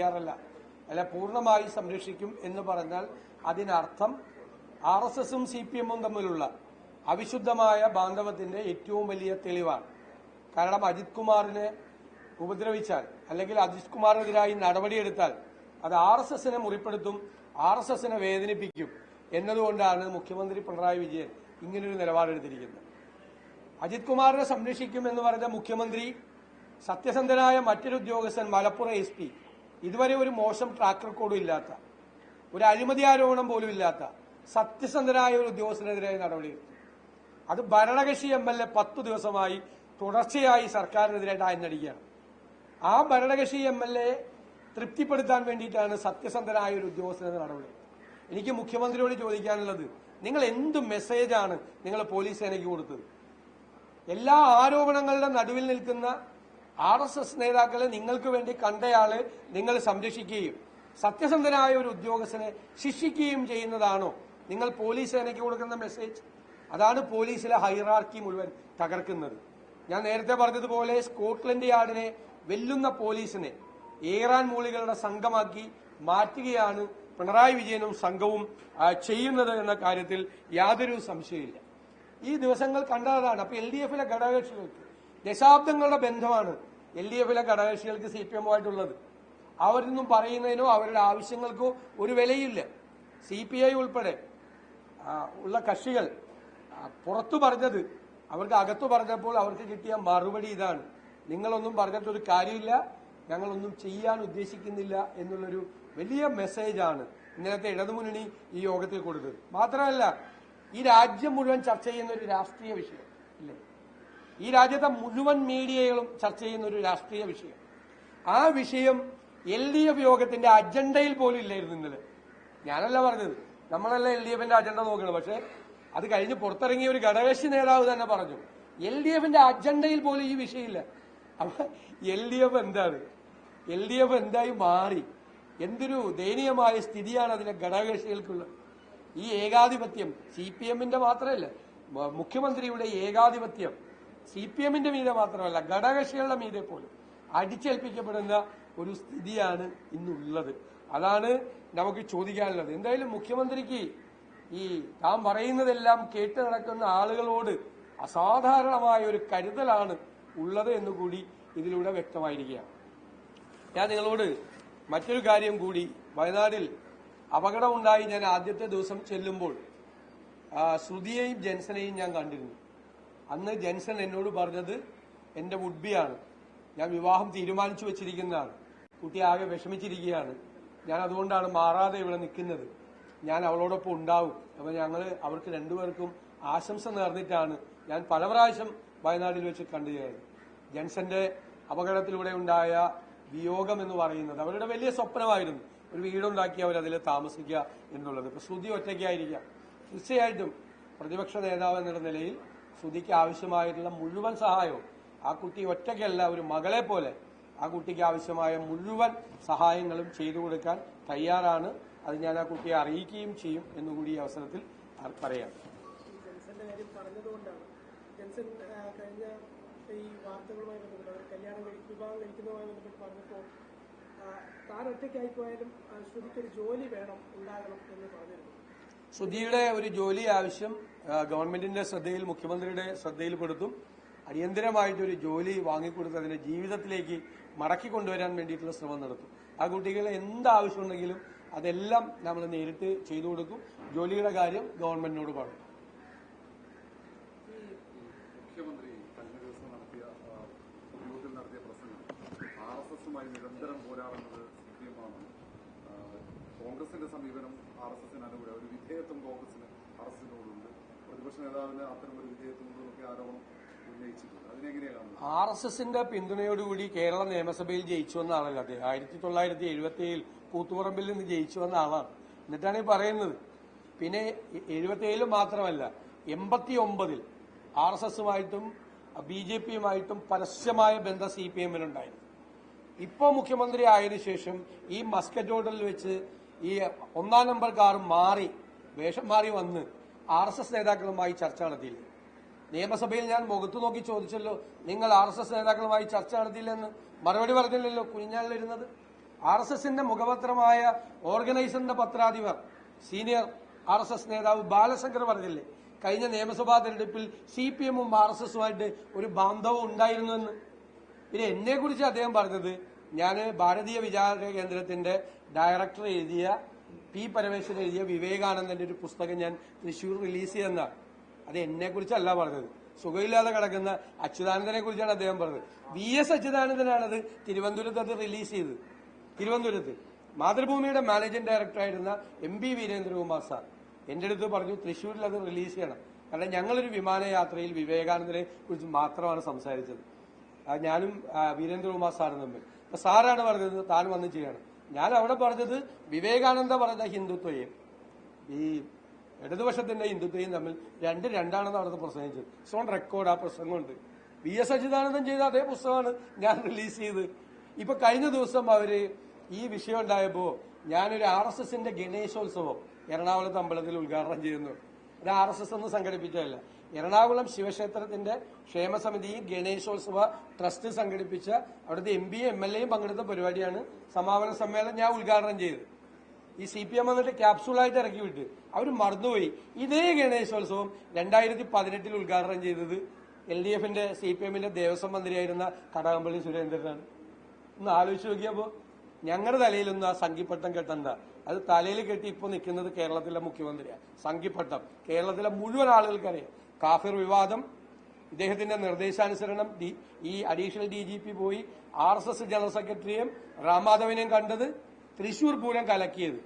തയ്യാറല്ല അല്ല പൂർണമായി സംരക്ഷിക്കും എന്ന് പറഞ്ഞാൽ അതിനർത്ഥം ആർ എസ് എസും സി പി എമ്മും തമ്മിലുള്ള അവിശുദ്ധമായ ബാന്ധവത്തിന്റെ ഏറ്റവും വലിയ തെളിവാണ്. കാരണം അജിത് കുമാറിനെ ഉപദ്രവിച്ചാൽ അല്ലെങ്കിൽ അജിത് കുമാറിനെതിരായി നടപടിയെടുത്താൽ അത് ആർ എസ് എസിനെ മുറിപ്പെടുത്തും ആർ എസ് എസിനെ വേദനിപ്പിക്കും എന്നതുകൊണ്ടാണ് മുഖ്യമന്ത്രി പിണറായി വിജയൻ ഇങ്ങനൊരു നിലപാടെടുത്തിരിക്കുന്നത്. അജിത് കുമാറിനെ സംരക്ഷിക്കും എന്ന് പറഞ്ഞ മുഖ്യമന്ത്രി സത്യസന്ധനായ മറ്റൊരു ഉദ്യോഗസ്ഥൻ മലപ്പുറം എസ് ഇതുവരെ ഒരു മോശം ട്രാക്ക് റെക്കോർഡും ഇല്ലാത്ത ഒരു അഴിമതി ആരോപണം പോലും ഇല്ലാത്ത സത്യസന്ധനായ ഒരു ഉദ്യോഗസ്ഥനെതിരായ നടപടിയെടുത്തു. അത് ഭരണകക്ഷി എം എൽ എ പത്ത് ദിവസമായി തുടർച്ചയായി സർക്കാരിനെതിരായിട്ട് ആയിരുന്നടിക്കുകയാണ് ആ ഭരണകക്ഷി എം എൽ എ തൃപ്തിപ്പെടുത്താൻ വേണ്ടിയിട്ടാണ് സത്യസന്ധനായ ഒരു ഉദ്യോഗസ്ഥനെന്ന നടപടി എനിക്ക് മുഖ്യമന്ത്രിയോട് ചോദിക്കാനുള്ളത് നിങ്ങൾ എന്ത് മെസ്സേജാണ് നിങ്ങൾ പോലീസ് സേനയ്ക്ക് കൊടുത്തത്? എല്ലാ ആരോപണങ്ങളുടെ നടുവിൽ നിൽക്കുന്ന ആർ എസ് എസ് നേതാക്കളെ നിങ്ങൾക്ക് വേണ്ടി കണ്ടയാളെ നിങ്ങൾ സംരക്ഷിക്കുകയും സത്യസന്ധനായ ഒരു ഉദ്യോഗസ്ഥനെ ശിക്ഷിക്കുകയും ചെയ്യുന്നതാണോ? നിങ്ങൾ പോലീസ് സേനയ്ക്ക് കൊടുക്കുന്ന മെസ്സേജ് അതാണ് പോലീസിലെ ഹൈറാർക്കി മുഴുവൻ തകർക്കുന്നത്. ഞാൻ നേരത്തെ പറഞ്ഞതുപോലെ സ്കോട്ട്ലൻഡ് യാർഡിനെ വെല്ലുന്ന പോലീസിനെ ഏറാൻ മൂളികളുടെ സംഘമാക്കി മാറ്റുകയാണ് പിണറായി വിജയനും സംഘവും ചെയ്യുന്നത് എന്ന കാര്യത്തിൽ യാതൊരു സംശയമില്ല ഈ ദിവസങ്ങൾ കണ്ടതാണ്. അപ്പൊ എൽ ഡി എഫിലെ ഘടകകക്ഷികൾക്ക് ദശാബ്ദങ്ങളുടെ ബന്ധമാണ് എൽ ഡി എഫിലെ ഘടകകക്ഷികൾക്ക് സി പി എമ്മുമായിട്ടുള്ളത്. അവരൊന്നും പറയുന്നതിനോ അവരുടെ ആവശ്യങ്ങൾക്കോ ഒരു വിലയില്ല. സി പി ഐ ഉൾപ്പെടെ ഉള്ള കക്ഷികൾ പുറത്തു പറഞ്ഞത് അവർക്ക് അകത്തു പറഞ്ഞപ്പോൾ അവർക്ക് കിട്ടിയ മറുപടി ഇതാണ്. നിങ്ങളൊന്നും പറഞ്ഞിട്ടൊരു കാര്യമില്ല. ഞങ്ങളൊന്നും ചെയ്യാൻ ഉദ്ദേശിക്കുന്നില്ല എന്നുള്ളൊരു വലിയ മെസ്സേജാണ് ഇന്നലത്തെ ഇടതുമുന്നണി ഈ യോഗത്തിൽ കൊടുത്തത്. മാത്രമല്ല ഈ രാജ്യം മുഴുവൻ ചർച്ച ചെയ്യുന്ന ഒരു രാഷ്ട്രീയ വിഷയം. ഈ രാജ്യത്തെ മുഴുവൻ മീഡിയകളും ചർച്ച ചെയ്യുന്ന ഒരു രാഷ്ട്രീയ വിഷയം. ആ വിഷയം എൽ ഡി എഫ് യോഗത്തിന്റെ അജണ്ടയിൽ പോലും ഇല്ലായിരുന്നു ഇന്നലെ. ഞാനല്ല പറഞ്ഞത്. നമ്മളല്ല എൽ ഡി എഫിന്റെ അജണ്ട നോക്കുന്നത്. പക്ഷെ അത് കഴിഞ്ഞ് പുറത്തിറങ്ങിയ ഒരു ഘടകകക്ഷി നേതാവ് തന്നെ പറഞ്ഞു. എൽ ഡി എഫിന്റെ അജണ്ടയിൽ പോലും ഈ വിഷയമില്ല. അപ്പൊ എൽ ഡി എഫ് എന്താണ്? എൽ ഡി എഫ് എന്തായി മാറി? എന്തൊരു ദയനീയമായ സ്ഥിതിയാണ് അതിലെ ഘടകകക്ഷികൾക്കുള്ളത് ഈ ഏകാധിപത്യം സി പി എമ്മിന്റെ മാത്രമല്ല മുഖ്യമന്ത്രിയുടെ ഏകാധിപത്യം സി പി എമ്മിന്റെ മീതെ മാത്രമല്ല ഘടകകക്ഷികളുടെ മീതെ പോലും അടിച്ചേൽപ്പിക്കപ്പെടുന്ന ഒരു സ്ഥിതിയാണ് ഇന്നുള്ളത്. അതാണ് നമുക്ക് ചോദിക്കാനുള്ളത്. എന്തായാലും മുഖ്യമന്ത്രിക്ക് ഈ താൻ പറയുന്നതെല്ലാം കേട്ട് നടക്കുന്ന ആളുകളോട് അസാധാരണമായ ഒരു കരുതലാണ് ഉള്ളത് എന്നുകൂടി ഇതിലൂടെ വ്യക്തമായിരിക്കുകയാണ്. ഞാൻ നിങ്ങളോട് മറ്റൊരു കാര്യം കൂടി വയനാടിൽ അപകടമുണ്ടായി ഞാൻ ആദ്യത്തെ ദിവസം ചെല്ലുമ്പോൾ ശ്രുതിയെയും ജെൻസനെയും ഞാൻ കണ്ടിരുന്നു. അന്ന് ജെൻസൺ എന്നോട് പറഞ്ഞത് എന്റെ വുഡ്ബിയാണ് ഞാൻ വിവാഹം തീരുമാനിച്ചു വെച്ചിരിക്കുന്നതാണ്. കുട്ടി ആകെ വിഷമിച്ചിരിക്കുകയാണ്. ഞാൻ അതുകൊണ്ടാണ് മാറാതെ ഇവിടെ നിൽക്കുന്നത്. ഞാൻ അവളോടൊപ്പം ഉണ്ടാവും. അപ്പൊ ഞങ്ങൾ അവർക്ക് രണ്ടുപേർക്കും ആശംസ നേർന്നിട്ടാണ് ഞാൻ പല പ്രാവശ്യം വയനാട്ടിൽ വെച്ച് കണ്ടു ജെൻസന്റെ അപകടത്തിലൂടെ ഉണ്ടായ വിയോഗം എന്ന് പറയുന്നത് അവരുടെ വലിയ സ്വപ്നമായിരുന്നു. ഒരു വീടുണ്ടാക്കി അവർ അതിൽ താമസിക്കുക എന്നുള്ളത്. ഇപ്പൊ ശ്രുതി ഒറ്റയ്ക്കായിരിക്കാം. തീർച്ചയായിട്ടും പ്രതിപക്ഷ നേതാവ് എന്നുള്ള നിലയിൽ ശ്രുതിക്ക് ആവശ്യമായിട്ടുള്ള മുഴുവൻ സഹായവും. ആ കുട്ടി ഒറ്റയ്ക്കല്ല ഒരു മകളെ പോലെ ആ കുട്ടിക്ക് ആവശ്യമായ മുഴുവൻ സഹായങ്ങളും ചെയ്തു കൊടുക്കാൻ തയ്യാറാണ്. അത് ഞാൻ ആ കുട്ടിയെ അറിയിക്കുകയും ചെയ്യും എന്നുകൂടി ഈ അവസരത്തിൽ പറയാം. ഈ വാർത്തകളുമായി ബന്ധപ്പെട്ട് അവർ കല്യാണം കഴി വിവാഹം കഴിക്കുന്നതുമായി ബന്ധപ്പെട്ട് പറഞ്ഞപ്പോൾ ആ, താൻ ഒറ്റയ്ക്കായി പോയാലും ജോലി വേണം ഉണ്ടാകണം എന്ന് പറഞ്ഞിരുന്നു. ശ്രുതിയുടെ ഒരു ജോലി ആവശ്യം ഗവൺമെന്റിന്റെ ശ്രദ്ധയിൽ മുഖ്യമന്ത്രിയുടെ ശ്രദ്ധയിൽപ്പെടുത്തും അടിയന്തരമായിട്ടൊരു ജോലി വാങ്ങിക്കൊടുത്ത് അതിനെ ജീവിതത്തിലേക്ക് മടക്കി കൊണ്ടുവരാൻ വേണ്ടിയിട്ടുള്ള ശ്രമം നടത്തും. ആ കുട്ടികളെ എന്താവശ്യമുണ്ടെങ്കിലും അതെല്ലാം നമ്മൾ നേരിട്ട് ചെയ്തു കൊടുക്കും. ജോലിയുടെ കാര്യം ഗവൺമെന്റിനോട് പറയും. മുഖ്യമന്ത്രി കഴിഞ്ഞ ദിവസം നടത്തിയ പ്രസംഗം നിരന്തരം പോരാടുന്നത് കോൺഗ്രസിന്റെ സമീപനം ആർ എസ് എസിന് ഒരു വിധേയത്വം കോൺഗ്രസിന് ആർ എസ് എസിനോടുണ്ട്. പ്രതിപക്ഷ നേതാവിന് അത്തരമൊരു ഒരു വിധേയത്വം ഉണ്ടെന്നൊക്കെ ആരോപണം ആർ എസ് എസിന്റെ പിന്തുണയോടുകൂടി കേരള നിയമസഭയിൽ ജയിച്ചു വന്ന ആളല്ല അദ്ദേഹം. ആയിരത്തി തൊള്ളായിരത്തി എഴുപത്തി ഏഴിൽ കൂത്തുപറമ്പിൽ നിന്ന് ജയിച്ചു വന്ന ആളാണ്. എന്നിട്ടാണ് ഈ പറയുന്നത്. പിന്നെ എഴുപത്തി ഏഴിൽ മാത്രമല്ല എൺപത്തി ഒമ്പതിൽ ആർ എസ് എസുമായിട്ടും ബി ജെ പിയുമായിട്ടും പരസ്യമായ ബന്ധം സി പി എമ്മിനുണ്ടായിരുന്നു. ഇപ്പോ മുഖ്യമന്ത്രി ആയതിനു ശേഷം ഈ മസ്കറ്റ് ഹോട്ടലിൽ വെച്ച് ഈ ഒന്നാം നമ്പർ കാറും മാറി വേഷം മാറി വന്ന് ആർ എസ് എസ് നേതാക്കളുമായി ചർച്ച നടത്തിയില്ല. നിയമസഭയിൽ ഞാൻ മുഖത്ത് നോക്കി ചോദിച്ചല്ലോ നിങ്ങൾ ആർ എസ് എസ് നേതാക്കളുമായി ചർച്ച നടത്തിയില്ലെന്ന് മറുപടി പറഞ്ഞില്ലല്ലോ കുഞ്ഞാലിരുന്നത് ആർ എസ് എസിന്റെ മുഖപത്രമായ ഓർഗനൈസറിന്റെ പത്രാധിപർ സീനിയർ ആർ എസ് എസ് നേതാവ് ബാലശങ്കർ പറഞ്ഞില്ലേ കഴിഞ്ഞ നിയമസഭാ തെരഞ്ഞെടുപ്പിൽ സി പി എമ്മും ആർ എസ് എസുമായിട്ട് ഒരു ബാന്ധവം ഉണ്ടായിരുന്നുവെന്ന് പിന്നെ എന്നെ കുറിച്ച് അദ്ദേഹം പറഞ്ഞത് ഞാൻ ഭാരതീയ വിചാര കേന്ദ്രത്തിന്റെ ഡയറക്ടർ എഴുതിയ പി പരമേശ്വരൻ എഴുതിയ വിവേകാനന്ദന്റെ ഒരു പുസ്തകം ഞാൻ തൃശൂർ റിലീസ് ചെയ്യുന്നതാണ് അത് എന്നെ കുറിച്ചല്ല പറഞ്ഞത്. സുഖമില്ലാതെ കിടക്കുന്ന അച്യുതാനന്ദനെ കുറിച്ചാണ് അദ്ദേഹം പറഞ്ഞത്. വി എസ് അച്യുതാനന്ദനാണ് അത് തിരുവനന്തപുരത്ത് അത് റിലീസ് ചെയ്തത് തിരുവനന്തപുരത്ത്. മാതൃഭൂമിയുടെ മാനേജിംഗ് ഡയറക്ടറായിരുന്ന എം പി വീരേന്ദ്രകുമാർ സാർ എന്റെ അടുത്ത് പറഞ്ഞു തൃശ്ശൂരിൽ അത് റിലീസ് ചെയ്യണം. കാരണം ഞങ്ങളൊരു വിമാനയാത്രയിൽ വിവേകാനന്ദനെ കുറിച്ച് മാത്രമാണ് സംസാരിച്ചത്. ഞാനും വീരേന്ദ്രകുമാർ സാറും തമ്മിൽ. സാറാണ് പറഞ്ഞത് താൻ വന്ന് ചെയ്യണം. ഞാൻ അവിടെ പറഞ്ഞത് വിവേകാനന്ദ പറഞ്ഞ ഹിന്ദുത്വയും ഈ ഇടതുപക്ഷത്തിന്റെ ഹിന്ദുത്വയും തമ്മിൽ രണ്ട് രണ്ടാണെന്ന് അവിടുത്തെ പ്രസംഗിച്ചത് സോൺ റെക്കോർഡ് ആ പ്രസംഗമുണ്ട്. വി എസ് അച്യുതാനന്ദൻ ചെയ്ത അതേ പുസ്തകമാണ് ഞാൻ റിലീസ് ചെയ്ത്. ഇപ്പൊ കഴിഞ്ഞ ദിവസം അവർ ഈ വിഷയം ഉണ്ടായപ്പോ ഞാനൊരു ആർ എസ് എസിന്റെ ഗണേശോത്സവം എറണാകുളത്ത് അമ്പലത്തിൽ ഉദ്ഘാടനം ചെയ്യുന്നു. അത് ആർ എസ് എസ് ഒന്നും സംഘടിപ്പിച്ചതല്ല? എറണാകുളം ശിവക്ഷേത്രത്തിന്റെ ക്ഷേമസമിതിയും ഗണേശോത്സവ ട്രസ്റ്റ് സംഘടിപ്പിച്ച അവിടുത്തെ എം പി എം എൽ എയും പങ്കെടുത്ത പരിപാടിയാണ് സമാപന സമ്മേളനം ഞാൻ ഉദ്ഘാടനം ചെയ്തത്. ഈ സി പി എം വന്നിട്ട് ക്യാപ്സൂളായിട്ട് ഇറക്കി വിട്ട് അവർ മറന്നുപോയി. ഇതേ ഗണേശോത്സവം രണ്ടായിരത്തി പതിനെട്ടിൽ ഉദ്ഘാടനം ചെയ്തത് എൽ ഡി എഫിന്റെ സി പി എമ്മിന്റെ ദേവസ്വം മന്ത്രിയായിരുന്ന കടകംപള്ളി സുരേന്ദ്രനാണ്. ഒന്ന് ആലോചിച്ച് നോക്കിയപ്പോ ഞങ്ങളുടെ തലയിലൊന്നും ആ സംഘിപ്പട്ടം കെട്ടണ്ട. അത് തലയിൽ കെട്ടി ഇപ്പൊ നിൽക്കുന്നത് കേരളത്തിലെ മുഖ്യമന്ത്രിയാണ് സംഘിപ്പട്ടം. കേരളത്തിലെ മുഴുവൻ ആളുകൾക്കറിയാം. കാഫിർ വിവാദം ഇദ്ദേഹത്തിന്റെ നിർദ്ദേശാനുസരണം ഈ അഡീഷണൽ ഡി ജി പി പോയി ആർ എസ് എസ് ജനറൽ സെക്രട്ടറിയും രാമാധവനെയും കണ്ടത് തൃശൂർ പൂരം കലക്കിയത്.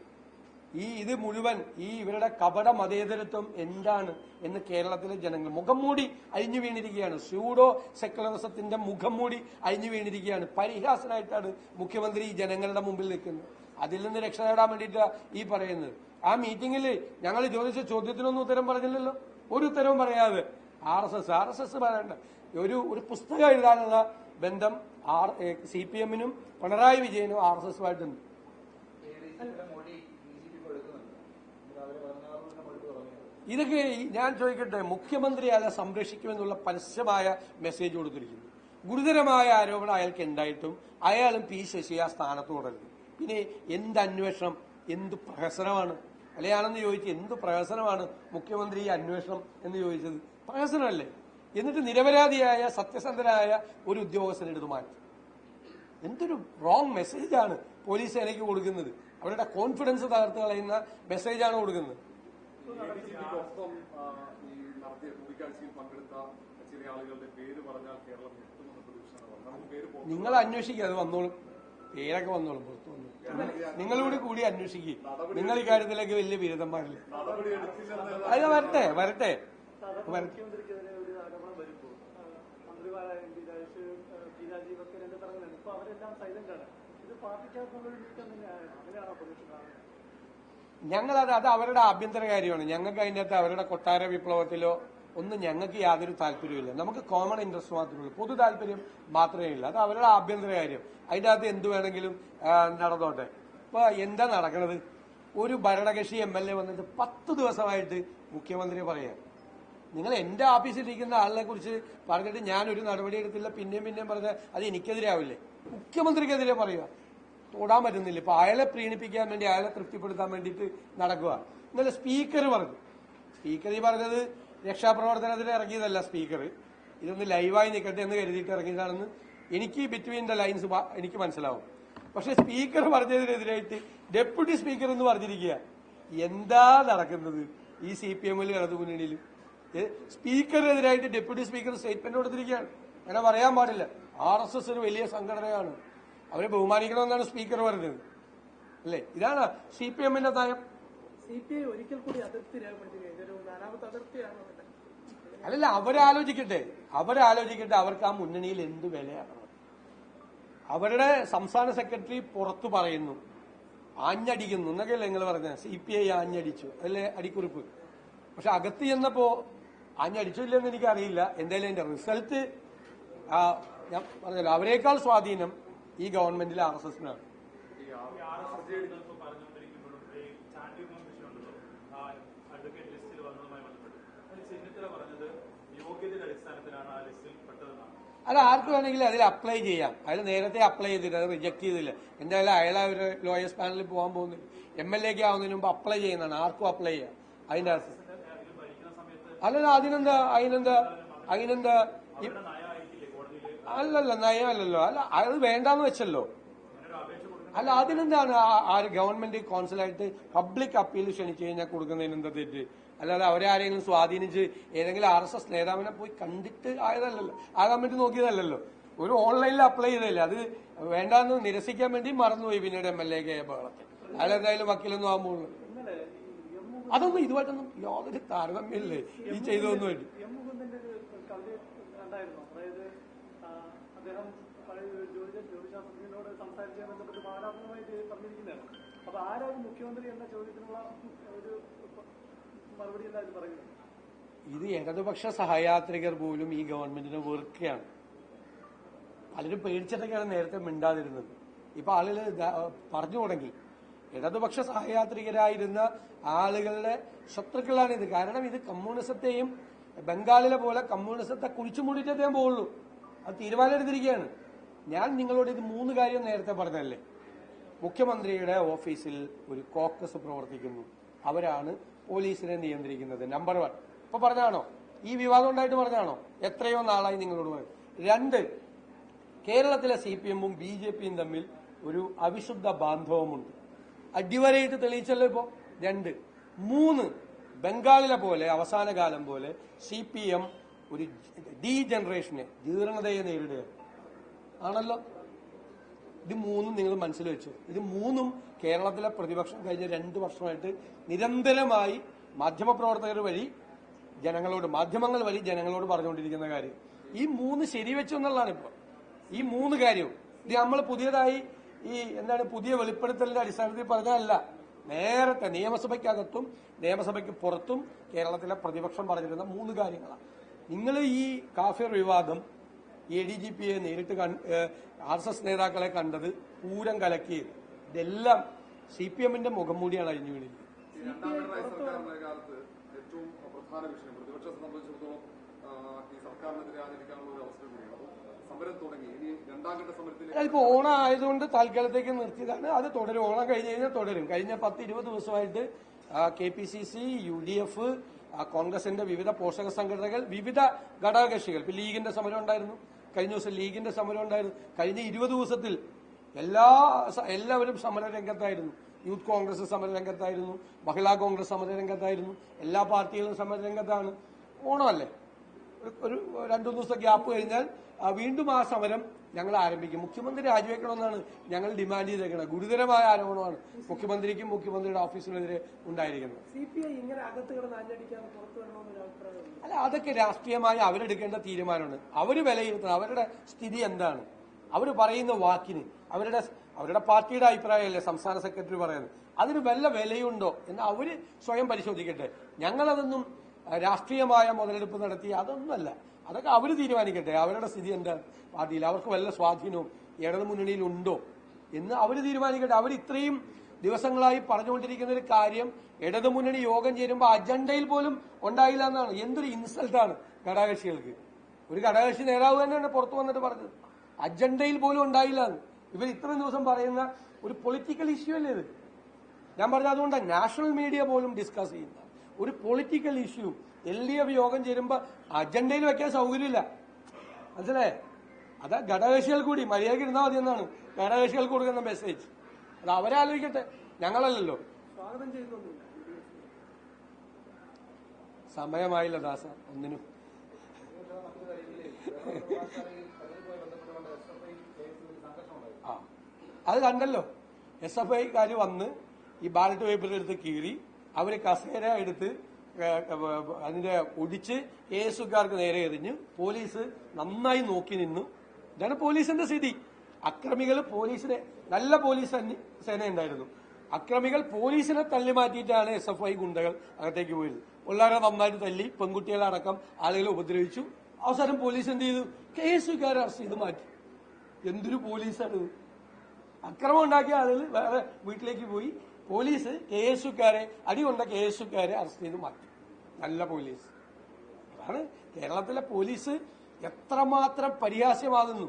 ഈ ഇത് മുഴുവൻ ഈ ഇവരുടെ കപട മതേതരത്വം എന്താണ് എന്ന് കേരളത്തിലെ ജനങ്ങൾ മുഖം മൂടി അഴിഞ്ഞു വീണിരിക്കുകയാണ്. സ്യൂഡോ സെക്കുലറിസത്തിന്റെ മുഖം മൂടി അഴിഞ്ഞു വീണിരിക്കുകയാണ്. പരിഹാസനായിട്ടാണ് മുഖ്യമന്ത്രി ജനങ്ങളുടെ മുമ്പിൽ നിൽക്കുന്നത്. അതിൽ നിന്ന് രക്ഷ നേടാൻ വേണ്ടിയിട്ടാണ് ഈ പറയുന്നത്. ആ മീറ്റിംഗിൽ ഞങ്ങൾ ചോദിച്ച ചോദ്യത്തിനൊന്നും ഉത്തരം പറഞ്ഞില്ലല്ലോ. ഒരു ഉത്തരവും പറയാതെ. R S S R S S പറയണ്ട. ഒരു ഒരു പുസ്തകം എഴുതാനുള്ള ബന്ധം ആർ സി പി എമ്മിനും പിണറായി വിജയനും ആർ എസ് എസുമായിട്ടുണ്ട്. ഇതൊക്കെ ഞാൻ ചോദിക്കട്ടെ മുഖ്യമന്ത്രി അയാളെ സംരക്ഷിക്കുമെന്നുള്ള പരസ്യമായ മെസ്സേജ് കൊടുത്തിരിക്കുന്നു. ഗുരുതരമായ ആരോപണം അയാൾക്ക് ഉണ്ടായിട്ടും അയാളും പി ശശി ആ സ്ഥാനത്ത് തുടരുന്നു. പിന്നെ എന്ത് അന്വേഷണം? എന്ത് പ്രഹസനമാണ്? അല്ലയാണെന്ന് ചോദിച്ചു എന്ത് പ്രഹസനമാണ് മുഖ്യമന്ത്രി ഈ അന്വേഷണം എന്ന് ചോദിച്ചത്? പ്രഹസനമല്ലേ? എന്നിട്ട് നിരപരാധിയായ സത്യസന്ധനായ ഒരു ഉദ്യോഗസ്ഥനെടുത്ത് മാറ്റി. എന്തൊരു റോങ് മെസ്സേജാണ് പോലീസ് സേനയ്ക്ക് കൊടുക്കുന്നത്? അവരുടെ കോൺഫിഡൻസ് തകർത്ത് കളയുന്ന മെസ്സേജാണ് കൊടുക്കുന്നത്. നിങ്ങൾ അന്വേഷിക്കുക അത് വന്നോളും. പേരൊക്കെ വന്നോളും പുറത്തു നിങ്ങളോട് കൂടി അന്വേഷിക്കും. നിങ്ങൾ ഈ കാര്യത്തിലേക്ക് വലിയ ബിരുദന്മാരില്ല അത് വരട്ടെ വരട്ടെ. വരട്ടെ. ഞങ്ങളത് അത് അവരുടെ ആഭ്യന്തര കാര്യമാണ്. ഞങ്ങൾക്ക് അതിന്റെ അകത്ത് അവരുടെ കൊട്ടാര വിപ്ലവത്തിലോ ഒന്നും ഞങ്ങൾക്ക് യാതൊരു താല്പര്യമില്ല നമുക്ക് കോമൺ ഇൻട്രസ്റ്റ് മാത്രമേ ഉള്ളൂ. പൊതു താല്പര്യം മാത്രമേ ഉള്ളൂ. അത് അവരുടെ ആഭ്യന്തര കാര്യം. അതിന്റെ അകത്ത് എന്ത് വേണമെങ്കിലും നടന്നോട്ടെ. ഇപ്പോൾ എന്താ നടക്കണത്? ഒരു ഭരണകക്ഷി എം എൽ എ വന്നിട്ട് പത്ത് ദിവസമായിട്ട് മുഖ്യമന്ത്രി പറയാം. നിങ്ങൾ എന്റെ ഓഫീസിലിരിക്കുന്ന ആളിനെ കുറിച്ച് പറഞ്ഞിട്ട് ഞാൻ ഒരു നടപടി എടുത്തില്ല. പിന്നെയും പിന്നെയും പറഞ്ഞ അത് എനിക്കെതിരെ ആവില്ലേ മുഖ്യമന്ത്രിക്കെതിരെ പറയുക. തൊടാൻ പറ്റുന്നില്ല. ഇപ്പൊ അയാളെ പ്രീണിപ്പിക്കാൻ വേണ്ടി അയാളെ തൃപ്തിപ്പെടുത്താൻ വേണ്ടിയിട്ട് നടക്കുക. ഇന്നലെ സ്പീക്കർ പറഞ്ഞു. സ്പീക്കർ ഈ പറഞ്ഞത് രക്ഷാപ്രവർത്തനത്തിന് ഇറങ്ങിയതല്ല സ്പീക്കർ. ഇതൊന്ന് ലൈവായി നിൽക്കട്ടെ എന്ന് കരുതിയിട്ട് ഇറങ്ങിയതാണെന്ന് എനിക്ക് ബിറ്റ്വീൻ ദ ലൈൻസ് എനിക്ക് മനസ്സിലാവും. പക്ഷെ സ്പീക്കർ പറഞ്ഞതിനെതിരായിട്ട് ഡെപ്യൂട്ടി സ്പീക്കർ എന്ന് പറഞ്ഞിരിക്കുക. എന്താ നടക്കുന്നത് ഈ സി പി എമ്മിൽ ഇടതു മുന്നണിയിൽ സ്പീക്കറിനെതിരായിട്ട് ഡെപ്യൂട്ടി സ്പീക്കർ സ്റ്റേറ്റ്മെന്റ് കൊടുത്തിരിക്കുകയാണ്. അങ്ങനെ പറയാൻ പാടില്ല. ആർ എസ് എസ് ഒരു വലിയ സംഘടനയാണ്. അവരെ ബഹുമാനിക്കണമെന്നാണ് സ്പീക്കർ പറഞ്ഞത്. അല്ലേ? ഇതാണ് സി പി എമ്മിന്റെ നയം. സി പി ഐ ഒരിക്കൽ കൂടി അതിർത്തി രേഖപ്പെടുത്തി ഇതൊരു നാലാമത്തെ അതിർത്തിയാണോ? അല്ലല്ല അവരാലോചിക്കട്ടെ. അവരാലോചിക്കട്ടെ അവർക്ക് ആ മുന്നണിയിൽ എന്ത് വിലയാണ് അവരുടെ സംസ്ഥാന സെക്രട്ടറി പുറത്തു പറയുന്നു. ആഞ്ഞടിക്കുന്നു. എന്നൊക്കെയല്ലേ നിങ്ങൾ പറഞ്ഞത്? സി പി ഐ ആഞ്ഞടിച്ചു. അതല്ലേ അടിക്കുറിപ്പ്. പക്ഷെ അകത്ത് ചെന്നപ്പോ ആഞ്ഞടിച്ചില്ലെന്ന് എനിക്കറിയില്ല. എന്തായാലും എന്റെ റിസൾട്ട് ഞാൻ പറഞ്ഞല്ലോ അവരെക്കാൾ സ്വാധീനം ഈ ഗവൺമെന്റിലെ ആർ എസ് എസിനാണ്. അത് ആർക്ക് വേണമെങ്കിലും അതിൽ അപ്ലൈ ചെയ്യാം. അയാൾ നേരത്തെ അപ്ലൈ ചെയ്തിട്ട് അത് റിജക്ട് ചെയ്തില്ല. എന്തായാലും അയാൾ ഒരു ലോയേഴ്സ് പാനലിൽ പോകാൻ പോകുന്നില്ല എം എൽ എക്ക് ആവുന്നതിന് മുമ്പ് അപ്ലൈ ചെയ്യുന്നതാണ്. ആർക്കും അപ്ലൈ ചെയ്യാം. അതിന്റെ അർത്ഥം അല്ലല്ല അതിനെന്താ അതിനെന്താ അതിനെന്താ അല്ലല്ല നയമല്ലല്ലോ. അല്ല അത് വേണ്ടാന്ന് വെച്ചല്ലോ. അല്ല അതിനെന്താണ് ആ ഗവൺമെന്റ് കോൺസുലായിട്ട് പബ്ലിക് അപ്പീൽ ക്ഷണിച്ചു കഴിഞ്ഞാൽ കൊടുക്കുന്നതിന് എന്താ തെറ്റ്? അല്ലാതെ അവരെ ആരെങ്കിലും സ്വാധീനിച്ച് ഏതെങ്കിലും ആർ എസ് എസ് നേതാവിനെ പോയി കണ്ടിട്ട് ആയതല്ലല്ലോ. ആ കമ്മിറ്റി നോക്കിയതല്ലല്ലോ. ഒരു ഓൺലൈനിൽ അപ്ലൈ ചെയ്തതല്ലേ? അത് വേണ്ടാന്ന് നിരസിക്കാൻ വേണ്ടി മറന്നുപോയി പിന്നീട് എം എൽ എ കെ ബഹളത്തിൽ. അയാൾ എന്തായാലും വക്കീലൊന്നും ആകുമ്പോൾ അതൊന്നും ഇതുമായിട്ടൊന്നും യാതൊരു താരതമ്യമില്ലേ ഈ മാനാത്മകമായിട്ട് പറഞ്ഞിരിക്കുന്നതാണ് അപ്പൊ ആരാണ് മുഖ്യമന്ത്രി എന്ന ചോദ്യത്തിനുള്ള ഒരു ഇത് ഇടതുപക്ഷ സഹയാത്രികർ പോലും ഈ ഗവൺമെന്റിനെ വെറുക്കുകയാണ്. പലരും പേടിച്ചിട്ടൊക്കെയാണ് നേരത്തെ മിണ്ടാതിരുന്നത്. ഇപ്പൊ ആളുകൾ പറഞ്ഞു തുടങ്ങി. ഇടതുപക്ഷ സഹയാത്രികരായിരുന്ന ആളുകളുടെ ശത്രുക്കളാണ് ഇത്. കാരണം ഇത് കമ്മ്യൂണിസത്തെയും ബംഗാളിലെ പോലെ കമ്മ്യൂണിസത്തെ കുഴിച്ചു മൂടിയിട്ടേ അദ്ദേഹം പോകുള്ളൂ അത് തീരുമാനമെടുത്തിരിക്കുകയാണ്. ഞാൻ നിങ്ങളോട് ഇത് മൂന്ന് കാര്യം നേരത്തെ പറഞ്ഞല്ലേ മുഖ്യമന്ത്രിയുടെ ഓഫീസിൽ ഒരു കോക്കസ് പ്രവർത്തിക്കുന്നു. അവരാണ് പോലീസിനെ നിയന്ത്രിക്കുന്നത് നമ്പർ വൺ ഇപ്പൊ പറഞ്ഞാണോ ഈ വിവാദം ഉണ്ടായിട്ട് പറഞ്ഞാണോ എത്രയോ നാളായി നിങ്ങളോട് പറയും രണ്ട് കേരളത്തിലെ സി പി എമ്മും ബി ജെ പിയും തമ്മിൽ ഒരു അവിശുദ്ധ ബാന്ധവമുണ്ട് അടിവരയിട്ട് തെളിയിച്ചല്ലോ ഇപ്പോ രണ്ട് മൂന്ന് ബംഗാളിലെ പോലെ അവസാന കാലം പോലെ സി പി എം ഒരു ഡീ ജനറേഷനെ ജീർണതയെ നേരിടുക ആണല്ലോ ഇത് മൂന്നും നിങ്ങൾ മനസ്സിൽ വെച്ചു. ഇത് മൂന്നും കേരളത്തിലെ പ്രതിപക്ഷം കഴിഞ്ഞ രണ്ട് വർഷമായിട്ട് നിരന്തരമായി മാധ്യമപ്രവർത്തകർ വഴി ജനങ്ങളോട് മാധ്യമങ്ങൾ വഴി ജനങ്ങളോട് പറഞ്ഞുകൊണ്ടിരിക്കുന്ന കാര്യം. ഈ മൂന്ന് ശരിവെച്ചു എന്നുള്ളതാണ് ഇപ്പോൾ ഈ മൂന്ന് കാര്യവും. ഇത് നമ്മൾ പുതിയതായി ഈ എന്താണ് പുതിയ വെളിപ്പെടുത്തലിന്റെ അടിസ്ഥാനത്തിൽ പറഞ്ഞതല്ല. നേരത്തെ നിയമസഭയ്ക്കകത്തും നിയമസഭയ്ക്ക് പുറത്തും കേരളത്തിലെ പ്രതിപക്ഷം പറഞ്ഞിരുന്ന മൂന്ന് കാര്യങ്ങളാണ്. നിങ്ങൾ ഈ കാഫിർ വിവാദം എ ഡി ജി പിയെ നേരിട്ട് ആർ എസ് എസ് നേതാക്കളെ കണ്ടത് പൂരം കലക്കി ഇതെല്ലാം സി പി എമ്മിന്റെ മുഖം മുഖംമൂടിയാണ് അഴിഞ്ഞു വീണിരിക്കുന്നത്. ഏറ്റവും പ്രധാന വിഷയം പ്രതിപക്ഷത്തെ സംബന്ധിച്ചിടത്തോളം ഈ സർക്കാരിനെതിരെ ആചരിക്കാനുള്ള ഒരു അവസരം കൂടിയാണ്. അപ്പോൾ സമരം തുടങ്ങി. ഇനി രണ്ടാം ഘട്ട സമരത്തിൽ ഓണം ആയതുകൊണ്ട് തൽക്കാലത്തേക്ക് നിർത്തിയതാണ്. അത് തുടരും. ഓണം കഴിഞ്ഞ് കഴിഞ്ഞാൽ തുടരും. കഴിഞ്ഞ പത്ത് ഇരുപത് ദിവസമായിട്ട് K P C C U D F കോൺഗ്രസിന്റെ വിവിധ പോഷക സംഘടനകൾ വിവിധ ഘടകകക്ഷികൾ ഇപ്പൊ ലീഗിന്റെ സമരം ഉണ്ടായിരുന്നു. കഴിഞ്ഞ ദിവസം ലീഗിന്റെ സമരം ഉണ്ടായിരുന്നു. കഴിഞ്ഞ ഇരുപത് ദിവസത്തിൽ എല്ലാ എല്ലാവരും സമരരംഗത്തായിരുന്നു. യൂത്ത് കോൺഗ്രസ് സമരരംഗത്തായിരുന്നു. മഹിളാ കോൺഗ്രസ് സമരരംഗത്തായിരുന്നു. എല്ലാ പാർട്ടികളും സമരരംഗത്താണ്. ഓണമല്ലേ? ഒരു രണ്ടു ദിവസം ഗ്യാപ്പ് കഴിഞ്ഞാൽ വീണ്ടും ആ സമരം ഞങ്ങൾ ആരംഭിക്കും. മുഖ്യമന്ത്രി രാജിവെക്കണമെന്നാണ് ഞങ്ങൾ ഡിമാൻഡ് ചെയ്തേക്കുന്നത് ഗുരുതരമായ ആരോപണമാണ് മുഖ്യമന്ത്രിക്കും മുഖ്യമന്ത്രിയുടെ ഓഫീസിനെതിരെ ഉണ്ടായിരിക്കുന്നത്. അല്ല അതൊക്കെ രാഷ്ട്രീയമായി അവരെടുക്കേണ്ട തീരുമാനമാണ്. അവർ വിലയിരുത്തണം. അവരുടെ സ്ഥിതി എന്താണ്? അവർ പറയുന്ന വാക്കിന് അവരുടെ അവരുടെ പാർട്ടിയുടെ അഭിപ്രായമല്ലേ സംസ്ഥാന സെക്രട്ടറി പറയുന്നത്? അതിന് വല്ല വിലയുണ്ടോ എന്ന് അവർ സ്വയം പരിശോധിക്കട്ടെ. ഞങ്ങളതൊന്നും രാഷ്ട്രീയമായ മുതലെടുപ്പ് നടത്തി അതൊന്നുമല്ല. അതൊക്കെ അവർ തീരുമാനിക്കട്ടെ. അവരുടെ സ്ഥിതി എന്താണ് പാർട്ടിയിൽ അവർക്ക് വല്ല സ്വാധീനവും ഇടതു മുന്നണിയിൽ ഉണ്ടോ? എന്ന് അവർ തീരുമാനിക്കട്ടെ. അവർ ഇത്രയും ദിവസങ്ങളായി പറഞ്ഞുകൊണ്ടിരിക്കുന്ന ഒരു കാര്യം ഇടതുമുന്നണി യോഗം ചേരുമ്പോൾ അജണ്ടയിൽ പോലും ഉണ്ടായില്ല എന്നാണ്. എന്തൊരു ഇൻസൾട്ടാണ് ഘടകകക്ഷികൾക്ക്. ഒരു ഘടകകക്ഷി നേതാവ് തന്നെയാണ് പുറത്തു വന്നിട്ട് പറഞ്ഞത്. അജണ്ടയിൽ പോലും ഉണ്ടായില്ല എന്ന്. ഇവർ ഇത്രയും ദിവസം പറയുന്ന ഒരു പൊളിറ്റിക്കൽ ഇഷ്യൂ അല്ലേ ഇത്? ഞാൻ പറഞ്ഞ അതുകൊണ്ടാണ് നാഷണൽ മീഡിയ പോലും ഡിസ്കസ് ചെയ്യുന്ന ഒരു political issue L D F യോഗം ചേരുമ്പോൾ അജണ്ടയിൽ വെക്കാൻ സൗകര്യമില്ല. മനസ്സിലായേ? അതാ ഘടകകക്ഷികൾ കൂടി മര്യാദയ്ക്ക് ഇരുന്നാൽ മതി എന്നാണ്. ഘടകകക്ഷികൾക്ക് കൊടുക്കുന്ന മെസ്സേജ് അത് അവരാലോചിക്കട്ടെ. ഞങ്ങളല്ലല്ലോ. സ്വാഗതം ചെയ്യുന്നൊന്നുമില്ല സമയമായില്ല ദാസ ഒന്നിനും. ആ അത് കണ്ടല്ലോ. എസ് എഫ് ഐക്കാര് വന്ന് ഈ ബാലറ്റ് പേപ്പർ എടുത്ത് കീറി അവർ കസേര എടുത്ത് അതിന്റെ ഒടിച്ച് കേസുകാർക്ക് നേരെ എറിഞ്ഞ് പോലീസ് നന്നായി നോക്കി നിന്നു. ഇതാണ് പോലീസിന്റെ സ്ഥിതി. അക്രമികൾ പോലീസിനെ നല്ല പോലീസ് സേന ഉണ്ടായിരുന്നു അക്രമികൾ പോലീസിനെ തള്ളി മാറ്റിയിട്ടാണ് എസ് എഫ് ഐ ഗുണ്ടകൾ അകത്തേക്ക് പോയത്. വളരെ നന്നായിട്ട് തല്ലി പെൺകുട്ടികളടക്കം ആളുകളെ ഉപദ്രവിച്ചു. അവസാനം പോലീസ് എന്ത് ചെയ്തു? കേസുകാരെ അറസ്റ്റ് ചെയ്ത് മാറ്റി. എന്തൊരു പോലീസാണ് അക്രമം ഉണ്ടാക്കിയ ആളുകൾ വേറെ വീട്ടിലേക്ക് പോയി. പോലീസ് കെ എസ് യുക്കാരെ അടികൊണ്ട കെ എസ് യുക്കാരെ അറസ്റ്റ് ചെയ്ത് മാറ്റി. നല്ല പോലീസ്. അതാണ് കേരളത്തിലെ പോലീസ് എത്രമാത്രം പരിഹാസ്യമാകുന്നു.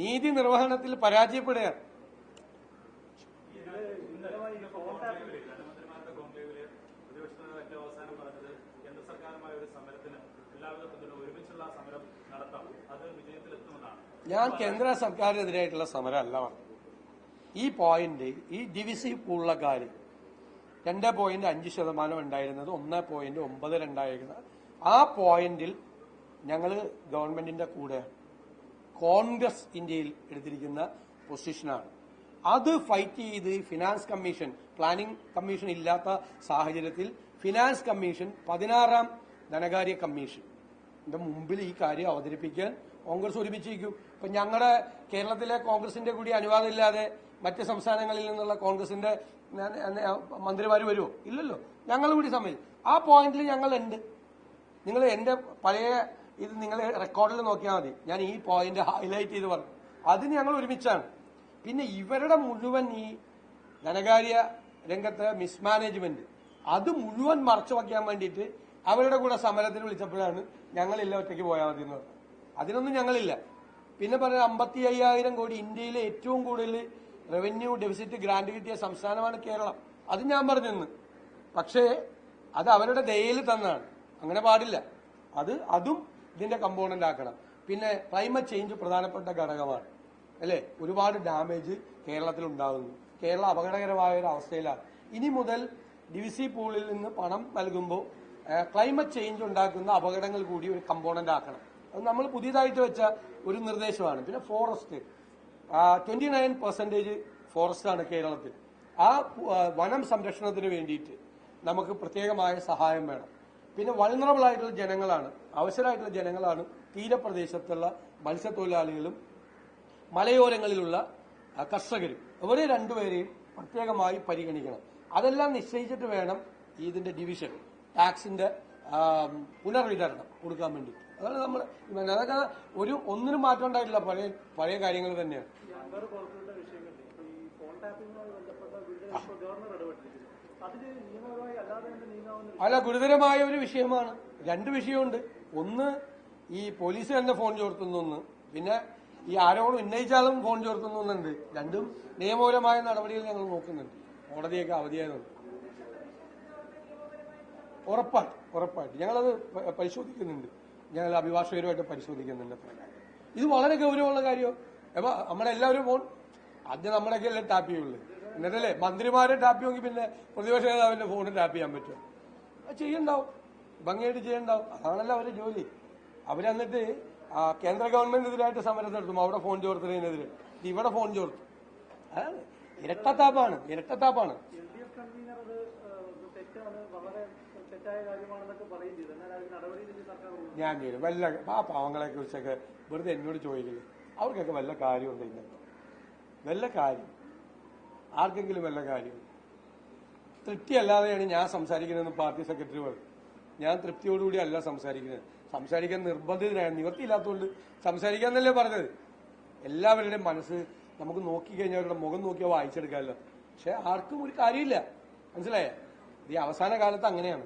നീതി നിർവഹണത്തിൽ പരാജയപ്പെടുകയാണ്. ഞാൻ കേന്ദ്ര സർക്കാരിനെതിരായിട്ടുള്ള സമരം അല്ല സമരമല്ല പറഞ്ഞത്. ഈ പോയിന്റ് ഈ ഡിവിസി പൂളുള്ള കാര്യം രണ്ട് പോയിന്റ് അഞ്ച് ശതമാനം ഉണ്ടായിരുന്നത് ഒന്ന് പോയിന്റ് ഒമ്പത് രണ്ടായിരുന്ന. ആ പോയിന്റിൽ ഞങ്ങൾ ഗവൺമെന്റിന്റെ കൂടെ കോൺഗ്രസ് ഇന്ത്യയിൽ എടുത്തിരിക്കുന്ന പൊസിഷനാണ്. അത് ഫൈറ്റ് ചെയ്ത് ഫിനാൻസ് കമ്മീഷൻ പ്ലാനിംഗ് കമ്മീഷൻ ഇല്ലാത്ത സാഹചര്യത്തിൽ ഫിനാൻസ് കമ്മീഷൻ പതിനാറാം ധനകാര്യ കമ്മീഷൻ. എന്റെ മുമ്പിൽ ഈ കാര്യം അവതരിപ്പിക്കാൻ കോൺഗ്രസ് ഒരുമിച്ചിരിക്കും. ഇപ്പൊ ഞങ്ങളുടെ കേരളത്തിലെ കോൺഗ്രസിന്റെ കൂടി അനുവാദം ഇല്ലാതെ മറ്റ് സംസ്ഥാനങ്ങളിൽ നിന്നുള്ള കോൺഗ്രസിന്റെ മന്ത്രിമാർ വരുമോ ഇല്ലല്ലോ. ഞങ്ങൾ കൂടി സമയം ആ പോയിന്റിൽ ഞങ്ങൾ ഉണ്ട് നിങ്ങൾ എന്റെ പഴയ ഇത് നിങ്ങൾ റെക്കോർഡിൽ നോക്കിയാൽ മതി. ഞാൻ ഈ പോയിന്റ് ഹൈലൈറ്റ് ചെയ്ത് പറഞ്ഞു. അതിന് ഞങ്ങൾ ഒരുമിച്ചാണ്. പിന്നെ ഇവരുടെ മുഴുവൻ ഈ ധനകാര്യ രംഗത്തെ മിസ്മാനേജ്മെന്റ് അത് മുഴുവൻ മറച്ചു വയ്ക്കാൻ വേണ്ടിയിട്ട് അവരുടെ കൂടെ സമരത്തിന് വിളിച്ചപ്പോഴാണ് ഞങ്ങളില്ല ഒറ്റയ്ക്ക് പോയാൽ മതി എന്ന് പറഞ്ഞത്. അതിനൊന്നും ഞങ്ങളില്ല. പിന്നെ പറഞ്ഞ അമ്പത്തി അയ്യായിരം കോടി ഇന്ത്യയിലെ ഏറ്റവും കൂടുതൽ റവന്യൂ ഡെഫിസിറ്റ് ഗ്രാന്റ് കിട്ടിയ സംസ്ഥാനമാണ് കേരളം. അത് ഞാൻ പറഞ്ഞെന്ന് പക്ഷേ അത് അവരുടെ ദയയിൽ തന്നാണ്. അങ്ങനെ പാടില്ല. അത് അതും ഇതിന്റെ കമ്പോണന്റ് ആക്കണം. പിന്നെ ക്ലൈമറ്റ് ചേഞ്ച് പ്രധാനപ്പെട്ട ഘടകമാണ്. അല്ലേ? ഒരുപാട് ഡാമേജ് കേരളത്തിൽ ഉണ്ടാകുന്നു കേരളം അപകടകരമായ ഒരു അവസ്ഥയിലാണ്. ഇനി മുതൽ ഡിവിസി പൂളിൽ നിന്ന് പണം നൽകുമ്പോൾ ക്ലൈമറ്റ് ചേഞ്ച് ഉണ്ടാക്കുന്ന അപകടങ്ങൾ കൂടി ഒരു കമ്പോണന്റ് ആക്കണം. അത് നമ്മൾ പുതിയതായിട്ട് വെച്ച ഒരു നിർദ്ദേശമാണ്. പിന്നെ ഫോറസ്റ്റ് ട്വന്റി നയൻ ഫോറസ്റ്റ് ആണ് കേരളത്തിൽ. ആ വനം സംരക്ഷണത്തിന് വേണ്ടിയിട്ട് നമുക്ക് പ്രത്യേകമായ സഹായം വേണം. പിന്നെ വൾണറബിൾ ആയിട്ടുള്ള ജനങ്ങളാണ്. അവസരമായിട്ടുള്ള ജനങ്ങളാണ് തീരപ്രദേശത്തുള്ള മത്സ്യത്തൊഴിലാളികളും മലയോരങ്ങളിലുള്ള കർഷകരും. ഇവരെ രണ്ടുപേരെയും പ്രത്യേകമായി പരിഗണിക്കണം. അതെല്ലാം നിശ്ചയിച്ചിട്ട് വേണം ഇതിന്റെ ഡിവിഷൻ ടാക്സിന്റെ പുനർവിതരണം കൊടുക്കാൻ വേണ്ടി അതാണ് നമ്മൾ അതൊക്കെ ഒരു ഒന്നിനും മാറ്റം ഉണ്ടായിട്ടില്ല പഴയ പഴയ കാര്യങ്ങൾ തന്നെയാണ്. അല്ല ഗുരുതരമായ ഒരു വിഷയമാണ്. രണ്ട് വിഷയമുണ്ട്. ഒന്ന് ഈ പോലീസ് തന്നെ ഫോൺ ചോർത്തുന്നൊന്ന് പിന്നെ ഈ ആരോടും ഉന്നയിച്ചാലും ഫോൺ ചോർത്തുന്നുണ്ട് രണ്ടും നിയമപരമായ നടപടികൾ ഞങ്ങൾ നോക്കുന്നുണ്ട്. കോടതിയൊക്കെ അവധിയായതുകൊണ്ട്. ഉറപ്പായിട്ട് ഉറപ്പായിട്ട്. ഞങ്ങളത് പരിശോധിക്കുന്നുണ്ട്. ഞങ്ങൾ അഭിഭാഷകരുമായിട്ട് പരിശോധിക്കുന്നുണ്ട്. ഇത് വളരെ ഗൗരവമുള്ള കാര്യം. അപ്പൊ നമ്മളെല്ലാവരും ഫോൺ ആദ്യം നമ്മുടെയൊക്കെ അല്ലേ ടാപ്പ് ചെയ്യുള്ളൂ. എന്നിട്ടല്ലേ മന്ത്രിമാരെ ടാപ്പ് ചെയ്യുമെങ്കിൽ പിന്നെ പ്രതിപക്ഷ നേതാവിന്റെ ഫോൺ ടാപ്പ് ചെയ്യാൻ പറ്റും അത് ചെയ്യണ്ടാവും. ഭംഗിയായിട്ട് ചെയ്യണ്ടാവും. അതാണല്ലോ അവരുടെ ജോലി. അവരെന്നിട്ട് കേന്ദ്ര ഗവൺമെന്റിനെതിരായിട്ട് സമരം നടത്തും. അവിടെ ഫോൺ ചോർത്തുന്നതിനെതിരെ. ഇവിടെ ഫോൺ ചോർത്തു. അതാണ്. ഇരട്ടത്താപ്പാണ്. ഇരട്ടത്താപ്പാണ്. അത് വളരെ ഞാൻ ചെയ്യും വല്ല ആ പാവങ്ങളെ കുറിച്ചൊക്കെ വെറുതെ എന്നോട് ചോദിക്കില്ലേ അവർക്കൊക്കെ വല്ല കാര്യമുണ്ട് ഇന്നത്തെ വല്ല കാര്യം? ആർക്കെങ്കിലും വല്ല കാര്യം? തൃപ്തി അല്ലാതെയാണ് ഞാൻ സംസാരിക്കുന്നതെന്ന് പാർട്ടി സെക്രട്ടറി പറഞ്ഞു ഞാൻ തൃപ്തിയോടുകൂടി അല്ല സംസാരിക്കുന്നത്. സംസാരിക്കാൻ നിർബന്ധിതനായ നിവർത്തിയില്ലാത്തതുകൊണ്ട് സംസാരിക്കാന്നല്ലേ പറഞ്ഞത്. എല്ലാവരുടെയും മനസ്സ് നമുക്ക് നോക്കിക്കഴിഞ്ഞാൽ അവരുടെ മുഖം നോക്കിയാൽ വായിച്ചെടുക്കാമല്ലോ. പക്ഷെ ആർക്കും ഒരു കാര്യമില്ല. മനസ്സിലായ? ഈ അവസാന കാലത്ത് അങ്ങനെയാണ്.